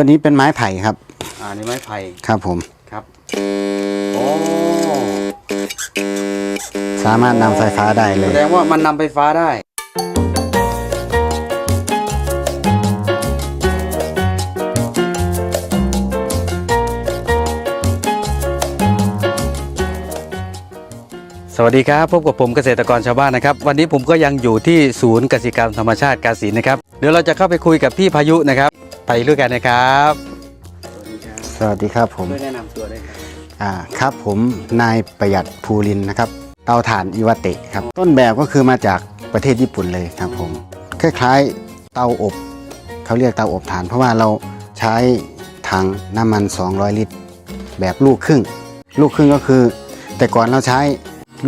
ตัวนี้เป็นไม้ไผ่ครับ อ่านี่ไม้ไผ่ครับผมครับโอ้สามารถนำไฟฟ้าได้เลแสย ดงว่ามันนำไฟฟ้าได้ สวัสดีครับพบกับผมเกษตรกรชาวบ้านนะครับ วันนี้ผมก็ยังอยู่ที่ศูนย์กสิกรรมธรรมชาติกาศิลนะครับเดี๋ยวเราจะเข้าไปคุยกับพี่พายุนะครับ ไปด้วยกันนะครับสวัสดีครับ สวัสดีครับผม ช่วยแนะนำตัวได้ครับ อ่าครับผมนายประหยัดภูรินทร์นะครับเตาถ่านอิวาเตะครับ ต้นแบบก็คือมาจากประเทศญี่ปุ่นเลยครับผมคล้ายๆเตาอบเขาเรียกเตาอบถ่าน เพราะว่าเราใช้ถังน้ำมัน 200 ลิตร แบบลูกครึ่ง ลูกครึ่งก็คือ แต่ก่อนเราใช้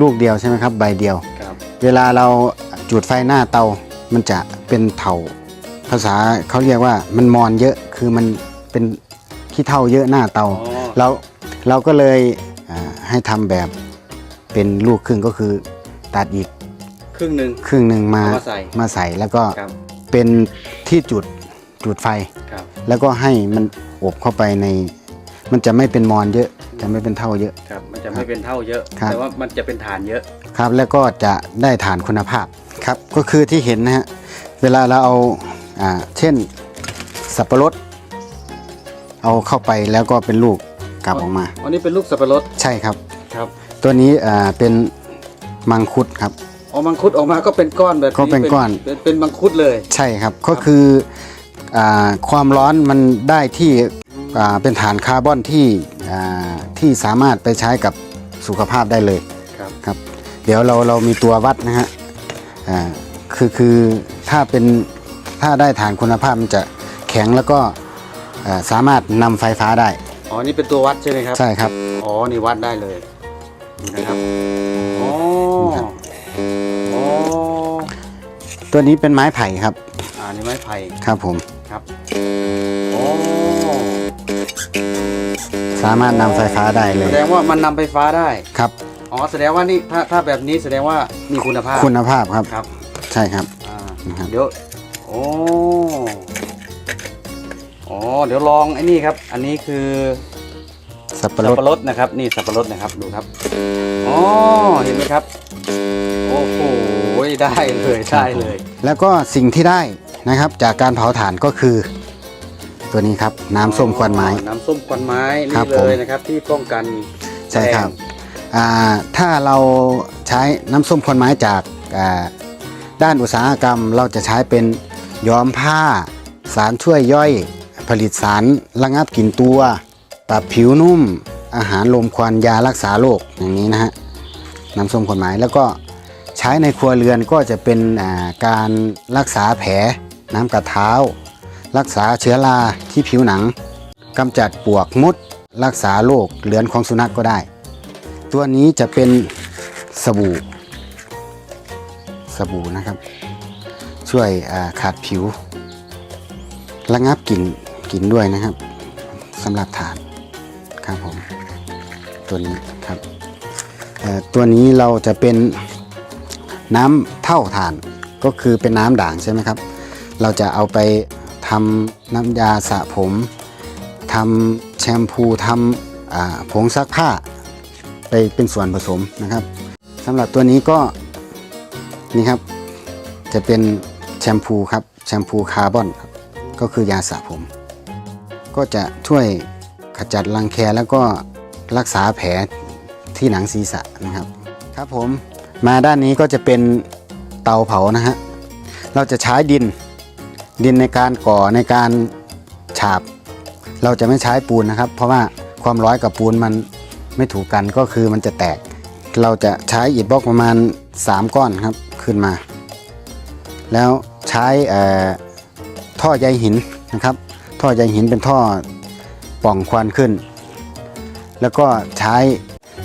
ลูกเดียวใช่ไหมครับใบเดียว ครับ เวลาเราจุดไฟหน้าเตามันจะเป็นเถา ภาษาเขาเรียกว่ามันมอนเยอะคือมันเป็นขี้เท่าเยอะหน้าเตาอ๋อ เราเราก็เลยอ่าให้ทำแบบเป็นลูกครึ่งก็คือตัดอีกครึ่งหนึ่ง ครึ่งหนึ่งมาเอามาใส่ มาใส่แล้วก็ครับเป็นที่จุดจุดไฟ ครับ แล้วก็ให้มันอบเข้าไปใน มันจะไม่เป็นมอนเยอะ จะไม่เป็นเท่าเยอะ ครับ มันจะไม่เป็นเท่าเยอะ ครับ แต่ว่ามันจะเป็นฐานเยอะ ครับแล้วก็จะได้ฐานคุณภาพครับก็คือที่เห็นนะฮะเวลาเราเอาอ่า เช่นสับปะรด เอาเข้าไปแล้วก็เป็นลูกกลับออกมา อันนี้เป็นลูกสับปะรดใช่ครับ ครับตัวนี้อ่าเป็นมังคุดครับออกมังคุดออกมาก็เป็นก้อนแบบก็เป็นก้อนเป็นเป็นมังคุดเลย ใช่ครับก็คืออาความร้อนมันได้ที่อ่าเป็นฐานคาร์บอนที่อ่าที่สามารถไปใช้กับสุขภาพได้เลยครับครับ เดี๋ยวเราเรามีตัววัดนะฮะอ่าคือคือถ้าเป็น ถ้าได้ฐานคุณภาพมันจะแข็งแล้วก็อ่าสามารถนำไฟฟ้าได้ อ๋อ นี่เป็นตัววัดใช่ไหมครับ ใช่ครับ อ๋อ นี่วัดได้เลยนี่นะครับอ๋อครับ อ๋อตัวนี้เป็นไม้ไผ่ครับ อ่า นี่ไม้ไผ่ ครับผม ครับอ๋อสามารถนำไฟฟ้าได้เลแสยดงว่ามันนำไฟฟ้าได้ ครับ อ๋อ แสดงว่านี่ถ้าถ้าแบบนี้แสดงว่ามีคุณภาพ คุณภาพครับ ครับ ใช่ครับอ่านะครับเดี๋ยว โอ้อ๋อเดี๋ยวลองไอ้นี่ครับ อันนี้คือสับปะรสับดปะรดนะครับ นี่สับปะรดนะครับดูครับอ๋อเห็นไหมครับ โอ้โหได้เลยได้เลยแล้วก็สิ่งที่ได้นะครับ จากการเผาถ่านก็คือ ตัวนี้ครับน้ำส้มควันไม้อ๋อน้ำส้มควันไม้ครันี่บผม เลยนะครับ ที่ป้องกันใช่ครับแสงอ่าถ้าเราใช้น้ำส้มควันไม้จากอ่าด้านอุตสาหกรรม เราจะใช้เป็น ย้อมผ้า สารช่วยย่อย ผลิตสารระงับกลิ่นตัว ปรับผิวนุ่ม อาหารลมควันยารักษาโรคอย่างนี้นะฮะน้ำส้มควันไม้แล้วก็ใช้ในครัวเรือนก็จะเป็นการรักษาแผลน้ำกัดเท้า รักษาเชื้อราที่ผิวหนังกำจัดปวกมด รักษาโรคเลือนของสุนัขกก็ได้ ตัวนี้จะเป็นสบู่ สบู่นะครับ ช่วยขาดผิว ระงับกลิ่นกลิ่นด้วยนะครับสำหรับฐานครับผมตัวนี้ครับตัวนี้เราจะเป็นน้ำเท่าฐานก็คือเป็นน้ำด่างใช่ไหมครับ เราจะเอาไปทำน้ำยาสระผมทำแชมพูทำผงซักผ้า ไปเป็นส่วนผสมนะครับสำหรับตัวนี้ก็นี่ครับจะเป็น แชมพูครับแชมพูคาร์บอนครับก็คือยาสระผม ก็จะช่วยขจัดรังแคแล้วก็รักษาแผลที่หนังศีรษะนะครับ ครับผมมาด้านนี้ก็จะเป็นเตาเผานะฮะเราจะใช้ดินดินในการก่อในการฉาบ เราจะไม่ใช้ปูนนะครับ เพราะว่าความร้อยกับปูนมันไม่ถูกกันก็คือมันจะแตก เราจะใช้อิฐบล็อกประมาณ 3 ก้อนครับขึ้นมา แล้ว ใช้เอ่อท่อใยหินนะครับ ท่อใยหินเป็นท่อป่องควันขึ้น แล้วก็ใช้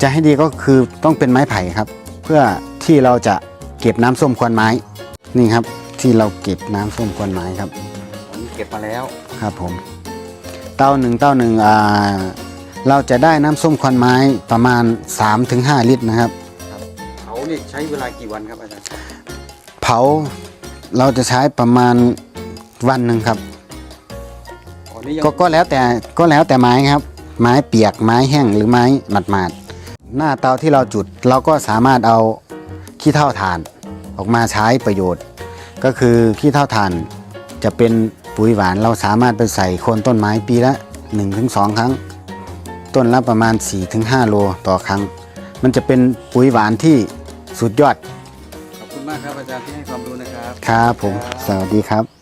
จะให้ดีก็คือต้องเป็นไม้ไผ่ครับ เพื่อที่เราจะเก็บน้ำส้มควันไม้นี่ครับที่เราเก็บน้ำส้มควันไม้ครับผมเก็บมาแล้วครับผม เต้าหนึ่งเต้าหนึ่งอ่าเราจะได้น้ำส้มควันไม้ประมาณ 3-5 ลิตรนะครับเขานี่ใช้เวลากี่วันครับอาจารย์เผา เราจะใช้ประมาณวันหนึ่งครับอ๋อนี่ยังก็ก็แล้วแต่ก็แล้วแต่ไม้ครับ ไม้เปียกไม้แห้งหรือไม้หมาดๆหน้าเตาที่เราจุดเราก็สามารถเอาขี้เถ้าถ่านออกมาใช้ประโยชน์ ก็คือขี้เถ้าถ่านจะเป็นปุ๋ยหวานเราสามารถไปใส่โคนต้นไม้ปีละ 1-2 ครั้ง ต้นละประมาณ 4-5 โลต่อครั้ง มันจะเป็นปุ๋ยหวานที่สุดยอดขอบคุณ มากครับอาจารย์ที่ให้ความรู้นะครับ ครับผม สวัสดีครับ